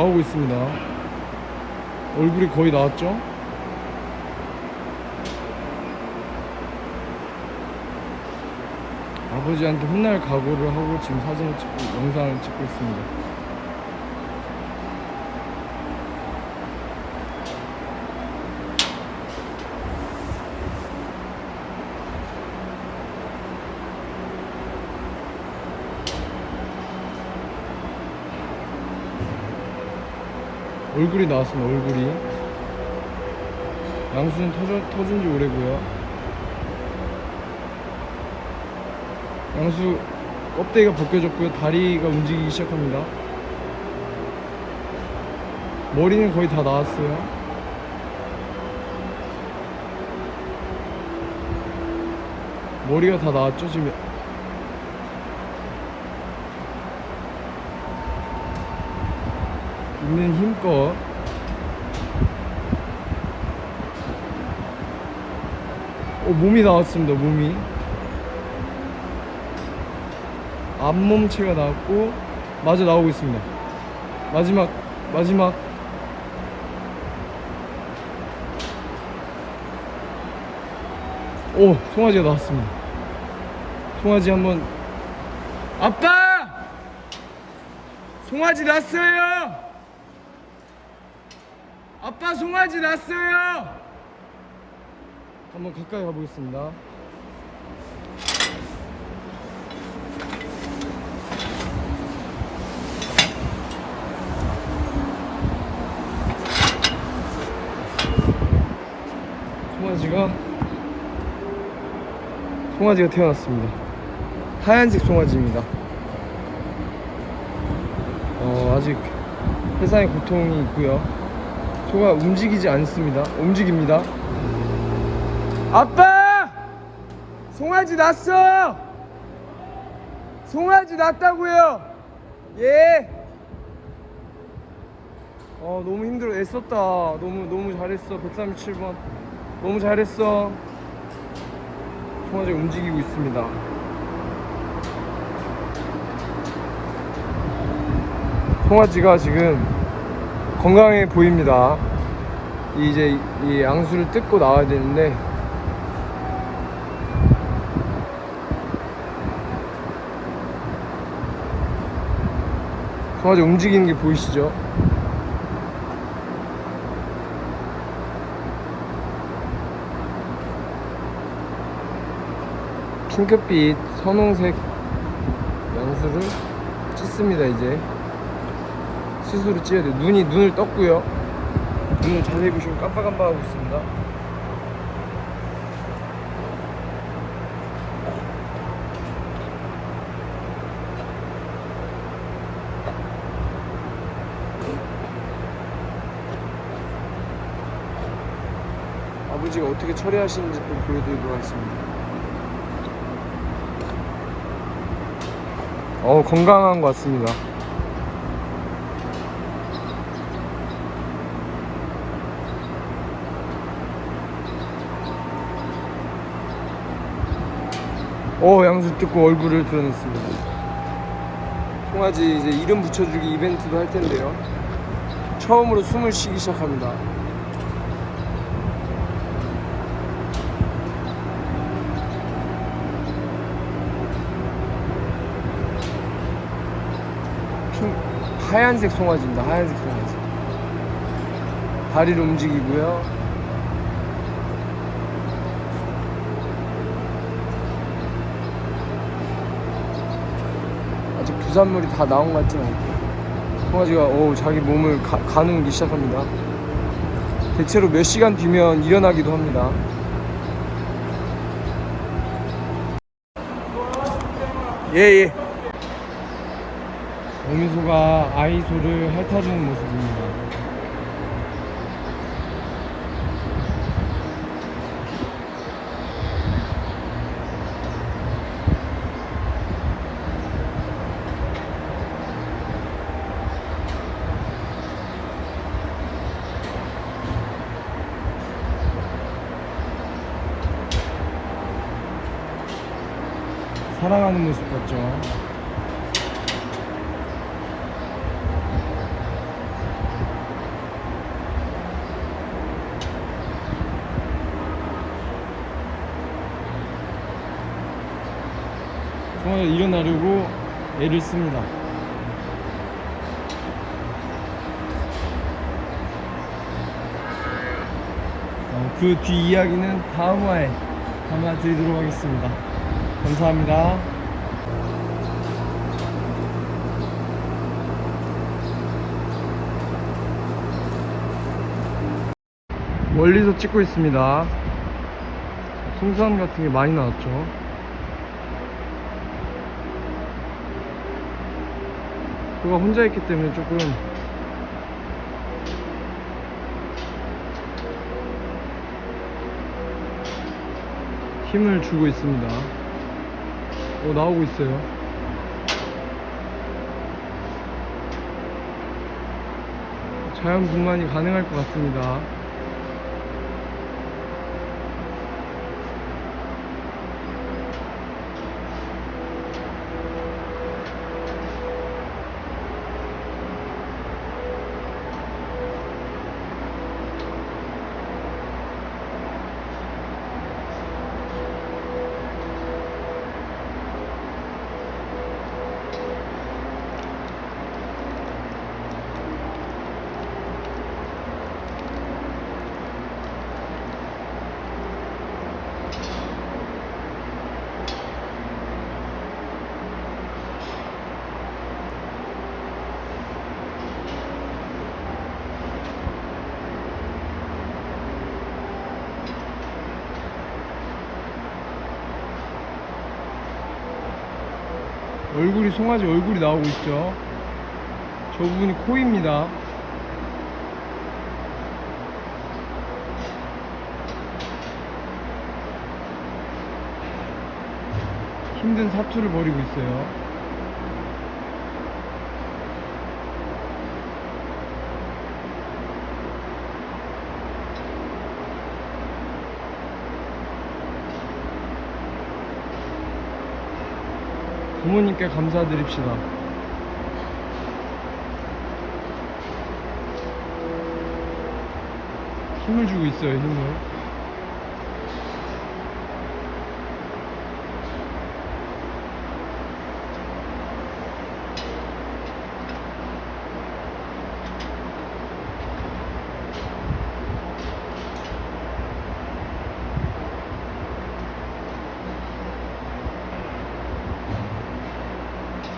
나오고 있습니다. 얼굴이 거의 나왔죠? 아버지한테 혼날 각오를 하고 지금 사진을 찍고 영상을 찍고 있습니다. 얼굴이 나왔습니다. 얼굴이 양수는 터져, 터진 지 오래고요. 양수 껍데기가 벗겨졌고요. 다리가 움직이기 시작합니다. 머리는 거의 다 나왔어요. 머리가 다 나왔죠 지금. 있는 힘껏. 어, 몸이 나왔습니다 몸이. 앞몸체가 나왔고 마저 나오고 있습니다. 마지막 마지막. 오 송아지가 나왔습니다. 송아지 한번. 아빠! 송아지 났어요 아빠 송아지 났어요. 한번 가까이 가보겠습니다. 송아지가 송아지가 태어났습니다. 하얀색 송아지입니다. 어, 아직 해상의 고통이 있고요 소가 움직이지 않습니다. 움직입니다. 아빠! 송아지 났어! 송아지 났다고요! 예! 어, 너무 힘들어. 애썼다. 너무 너무 잘했어. 137번. 너무 잘했어. 송아지가 움직이고 있습니다. 송아지가 지금 건강해 보입니다. 이제 이 양수를 뜯고 나와야 되는데. 송아지 움직이는 게 보이시죠? 핑크빛 선홍색 양수를 찢습니다 이제 스스로 찢어야 돼요. 눈이 눈을 떴고요. 눈을 자세히 보시면 깜빡깜빡하고 있습니다. 아버지가 어떻게 처리하시는지 또 보여드리도록 하겠습니다. 어 건강한 것 같습니다 어 양수 뜯고 얼굴을 드러냈습니다. 송아지 이제 이름 붙여주기 이벤트도 할 텐데요. 처음으로 숨을 쉬기 시작합니다. 핑, 하얀색 송아지입니다. 하얀색 송아지. 다리를 움직이고요 부산물이 다 나온 것 같지는 않고 송아지가 오, 자기 몸을 가, 가누기 시작합니다. 대체로 몇 시간 뒤면 일어나기도 합니다. 예예. 어미소가 아이소를 핥아주는 모습입니다 사랑하는 모습 같죠. 정말 일어나려고 애를 씁니다. 어, 그 뒤 이야기는 다음 화에 담아드리도록 하겠습니다. 감사합니다. 멀리서 찍고 있습니다. 송산 같은 게 많이 나왔죠. 그가 혼자 있기 때문에 조금 힘을 주고 있습니다. 어, 나오고 있어요. 자연 분만이 가능할 것 같습니다. 얼굴이 송아지 얼굴이 나오고 있죠. 저 부분이 코입니다. 힘든 사투를 벌이고 있어요. 부모님께 감사드립시다. 힘을 주고 있어요, 힘을.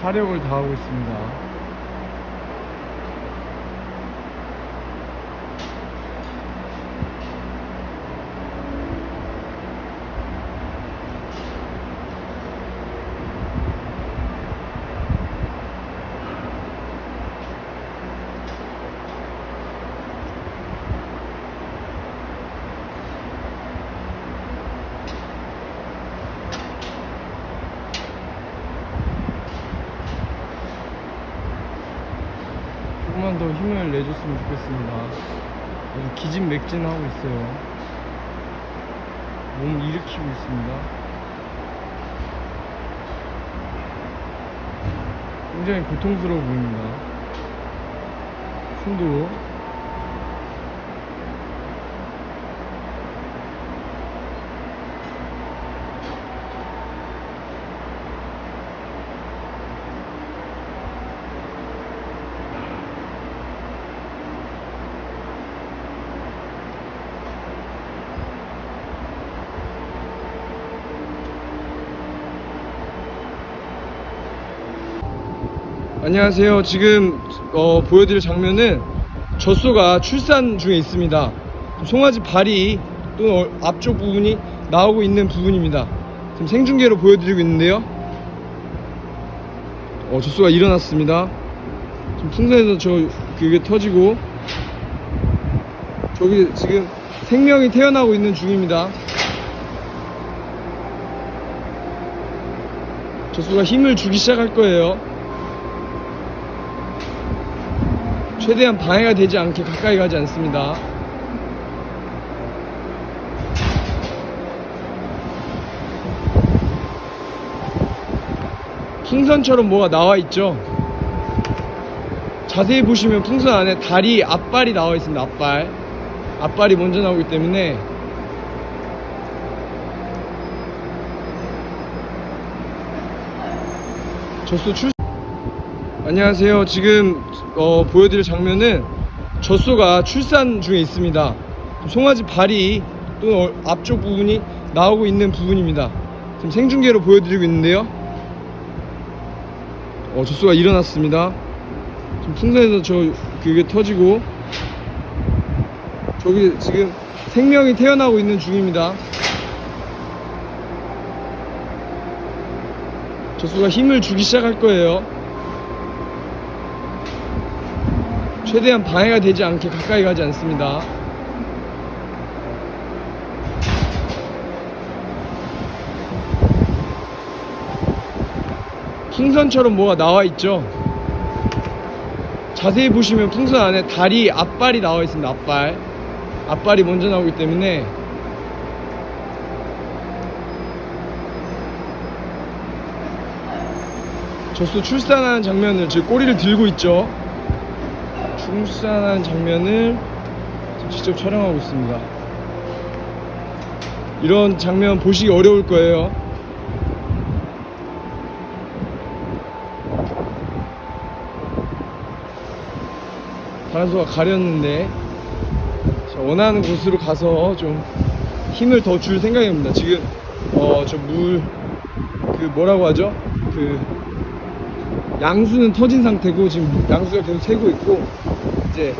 사력을 다하고 있습니다. 조금만 더 내줬으면 좋겠습니다. 기진맥진하고 있어요. 몸을 일으키고 있습니다. 굉장히 고통스러워 보입니다. 숨도 안녕하세요. 지금 어, 보여드릴 장면은 젖소가 출산 중에 있습니다. 송아지 발이 또는 어- 앞쪽 부분이 나오고 있는 부분입니다. 지금 생중계로 보여드리고 있는데요. 어, 젖소가 일어났습니다. 지금 풍선에서 저 그게 터지고 저기 지금 생명이 태어나고 있는 중입니다. 젖소가 힘을 주기 시작할 거예요. 최대한 방해가 되지 않게 가까이 가지 않습니다. 풍선처럼 뭐가 나와 있죠? 자세히 보시면 풍선 안에 다리 앞발이 나와 있습니다. 앞발. 앞발이 먼저 나오기 때문에 젖소 출 안녕하세요. 지금 어, 보여드릴 장면은 젖소가 출산 중에 있습니다. 송아지 발이 또는 어- 앞쪽 부분이 나오고 있는 부분입니다. 지금 생중계로 보여드리고 있는데요. 어, 젖소가 일어났습니다. 지금 풍선에서 저 그게 터지고 저기 지금 생명이 태어나고 있는 중입니다. 젖소가 힘을 주기 시작할 거예요. 최대한 방해가 되지 않게 가까이 가지 않습니다. 풍선처럼 뭐가 나와 있죠? 자세히 보시면 풍선 안에 다리 앞발이 나와 있습니다. 앞발. 앞발이 먼저 나오기 때문에 젖소 출산하는 장면을 제 꼬리를 들고 있죠. 출산하는 장면을 직접 촬영하고 있습니다. 이런 장면 보시기 어려울 거예요. 바람소가 가렸는데 자, 원하는 곳으로 가서 좀 힘을 더 줄 생각입니다. 지금 어 저 물 그 뭐라고 하죠? 그 양수는 터진 상태고 지금 양수가 계속 새고 있고 이제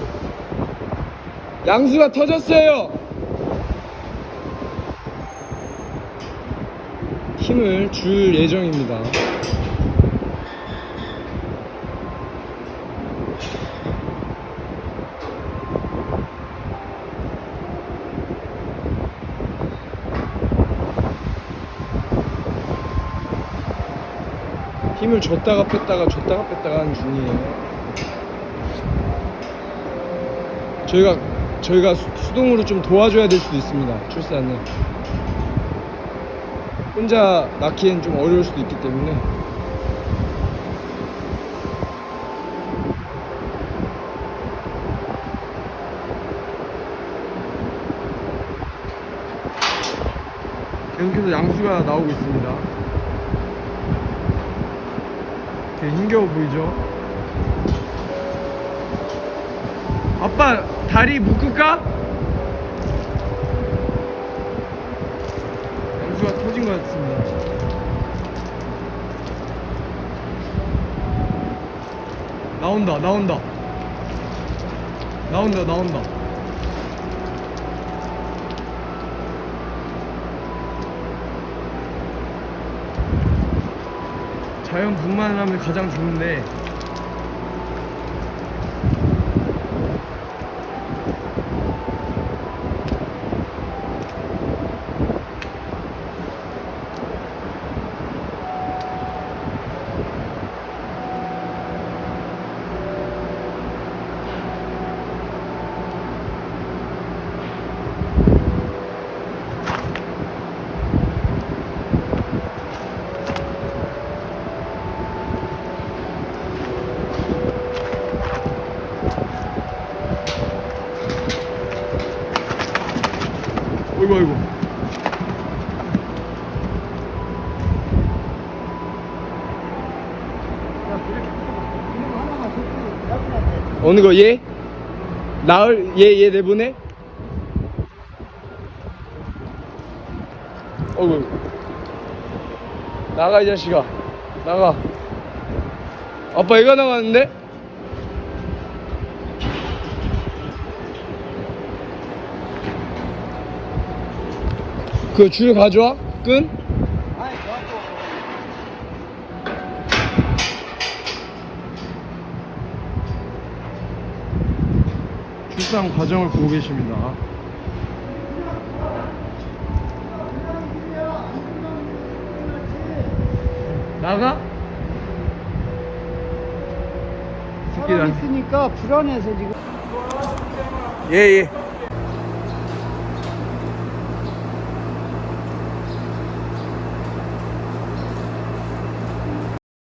양수가 터졌어요. 힘을 줄 예정입니다. 힘을 줬다가 뺐다가 줬다가 뺐다가 하는 중이에요. 저희가 저희가 수- 수동으로 좀 도와줘야 될 수도 있습니다. 출산을 혼자 낳기엔 좀 어려울 수도 있기 때문에 계속해서 양수가 나오고 있습니다. 되게 힘겨워 보이죠? 아빠 다리 묶을까? 양수가 터진 것 같습니다. 나온다, 나온다. 나온다, 나온다. 자연 분만하면 가장 좋은데 어느 거 얘? 나을 얘 얘 내보내? 어이구 나가 이 자식아 나가 아빠 얘가 나가는데? 그 줄 가져와 끈? 출산 과정을 보고 계십니다. 나가? 사람 있으니까 불안해서 지금 예, 예.